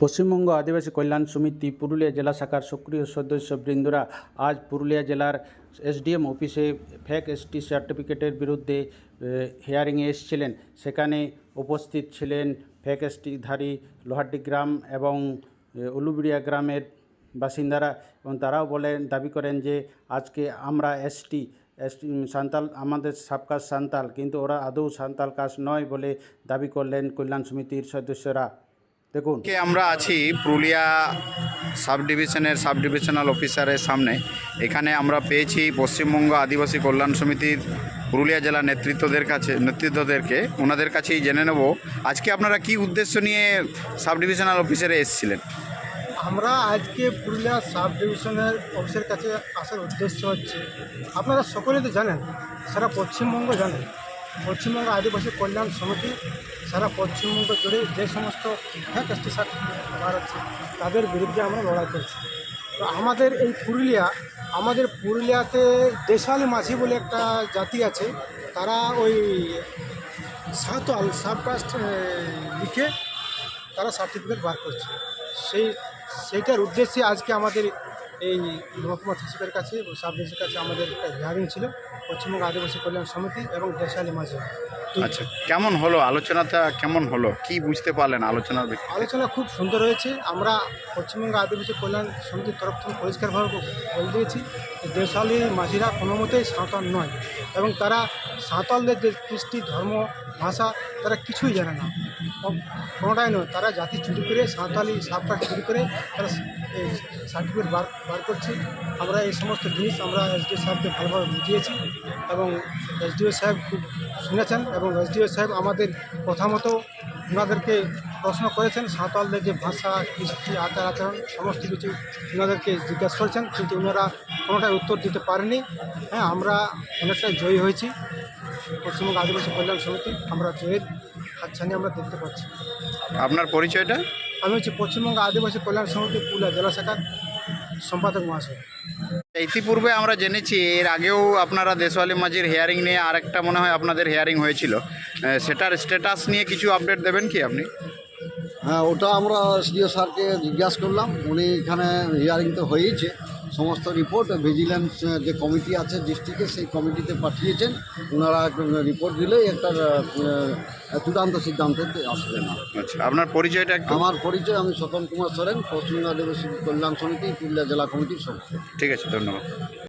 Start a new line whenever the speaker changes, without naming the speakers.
পশ্চিমবঙ্গ আদিবাসী কল্যাণ সমিতি পুরুলিয়া জেলা শাখার সক্রিয় সদস্য বৃন্দরা আজ পুরুলিয়া জেলার এসডিএম অফিসে ফেক এসটি সার্টিফিকেটের বিরুদ্ধে হিয়ারিংয়ে এসেছিলেন। সেখানে উপস্থিত ছিলেন ফেক এসটিধারী লোহাড্ডি গ্রাম এবং উলুবিড়িয়া গ্রামের বাসিন্দারা এবং তারাও বলেন, দাবি করেন যে আজকে আমরা এসটি সান্তাল, আমাদের সাবকাশ সান্তাল, কিন্তু ওরা আদৌ সান্তাল কাজ নয় বলে দাবি করলেন কল্যাণ সমিতির সদস্যরা। দেখুন।
কে আমরা আছি পুরুলিয়া সাব ডিভিশনের সাব ডিভিশনাল অফিসারের সামনে। এখানে আমরা পেয়েছি পশ্চিমবঙ্গ আদিবাসী কল্যাণ সমিতির পুরুলিয়া জেলা নেতৃত্বদের কাছে নেতৃত্বদেরকে। ওনাদের কাছেই জেনে নেব। আজকে আপনারা কি উদ্দেশ্য নিয়ে সাব ডিভিশনাল অফিসারে এসেছিলেন?
আমরা আজকে পুরুলিয়া সাব ডিভিশনের অফিসের কাছে আসার উদ্দেশ্য হচ্ছে আপনারা সকলেই তো জানেন সারা পশ্চিমবঙ্গ জানেন পশ্চিমবঙ্গ আদিবাসী কল্যাণ সমিতি সারা পশ্চিমবঙ্গ জুড়ে যে সমস্ত ফ্যাক আছে তাদের বিরুদ্ধে আমরা লড়াই করছি। তো আমাদের এই পুরুলিয়া, আমাদের পুরুলিয়াতে দেশালি মাঝি বলে একটা জাতি আছে, তারা ওই সাঁওতাল সাবকাস্ট লিখে তারা সার্টিফিকেট বার করছে। সেই, সেইটার উদ্দেশ্যে আজকে আমাদের এই মহকুমা শাসকের কাছে সাব কাছে আমাদের একটা হিয়ারিং ছিল, পশ্চিমবঙ্গ আদিবাসী কল্যাণ সমিতি এবং দেশালী মাঝি।
আচ্ছা কেমন হলো? আলোচনাটা কেমন হলো? কি বুঝতে পারলেন আলোচনার?
আলোচনা খুব সুন্দর হয়েছে। আমরা পশ্চিমবঙ্গ আদিবাসী কল্যাণ সমিতির তরফ থেকে পরিষ্কারভাবে বলে দিয়েছি দেশালী মাঝিরা কোনো মতেই সাঁওতাল নয় এবং তারা সাঁওতালদের যে কৃষ্টি ধর্ম ভাষা তারা কিছুই জানে না। কোনোটাই নয়। তারা জাতি চুরি করে সাঁওতালি সাপটা চুরি করে তারা সার্টিফিকেট বার বার করছে। আমরা এই সমস্ত জিনিস আমরা এসডিও সাহেবকে ভালোভাবে বুঝিয়েছি এবং এসডিও সাহেব খুব শুনেছেন এবং এসডিও সাহেব আমাদের কথা মতো ওনাদেরকে প্রশ্ন করেছেন সাঁওতালদের যে ভাষা কৃষ্টি আচার আচরণ সমস্ত কিছু ওনাদেরকে জিজ্ঞাসা করেছেন কিন্তু ওনারা কোনোটাই উত্তর দিতে পারেনি হ্যাঁ আমরা অনেকটাই জয়ী হয়েছি। পশ্চিমবঙ্গ আদিবাসী কল্যাণ সমিতি আমরা জয়ের হাতছানি আমরা দেখতে পাচ্ছি।
আপনার পরিচয়টা?
আমি হচ্ছে পশ্চিমবঙ্গ আদিবাসী কল্যাণ সমিতি পুরুলিয়া জেলা শাখার সম্পাদক মহাশয়।
ইতিপূর্বে আমরা জেনেছি এর আগেও আপনারা দেশওয়ালি মাঝির হেয়ারিং নিয়ে আরেকটা মনে হয় আপনাদের হেয়ারিং হয়েছিল। সেটার স্ট্যাটাস নিয়ে কিছু আপডেট দেবেন কি আপনি?
হ্যাঁ ওটা আমরা সিডিও স্যারকে জিজ্ঞাসা করলাম। উনি এখানে হিয়ারিং তো হয়েইছে। সমস্ত রিপোর্ট ভিজিল্যান্স যে কমিটি আছে ডিস্ট্রিক্টে সেই কমিটিতে পাঠিয়েছেন। ওনারা রিপোর্ট দিলেই একটা চূড়ান্ত সিদ্ধান্তে আসবে না।
আচ্ছা আপনার পরিচয়টা
আমার পরিচয় আমি স্বপন কুমার সরেন পশ্চিমবঙ্গ আদিবাসী কল্যাণ সমিতি পুরুলিয়া জেলা কমিটির সদস্য।
ঠিক আছে ধন্যবাদ।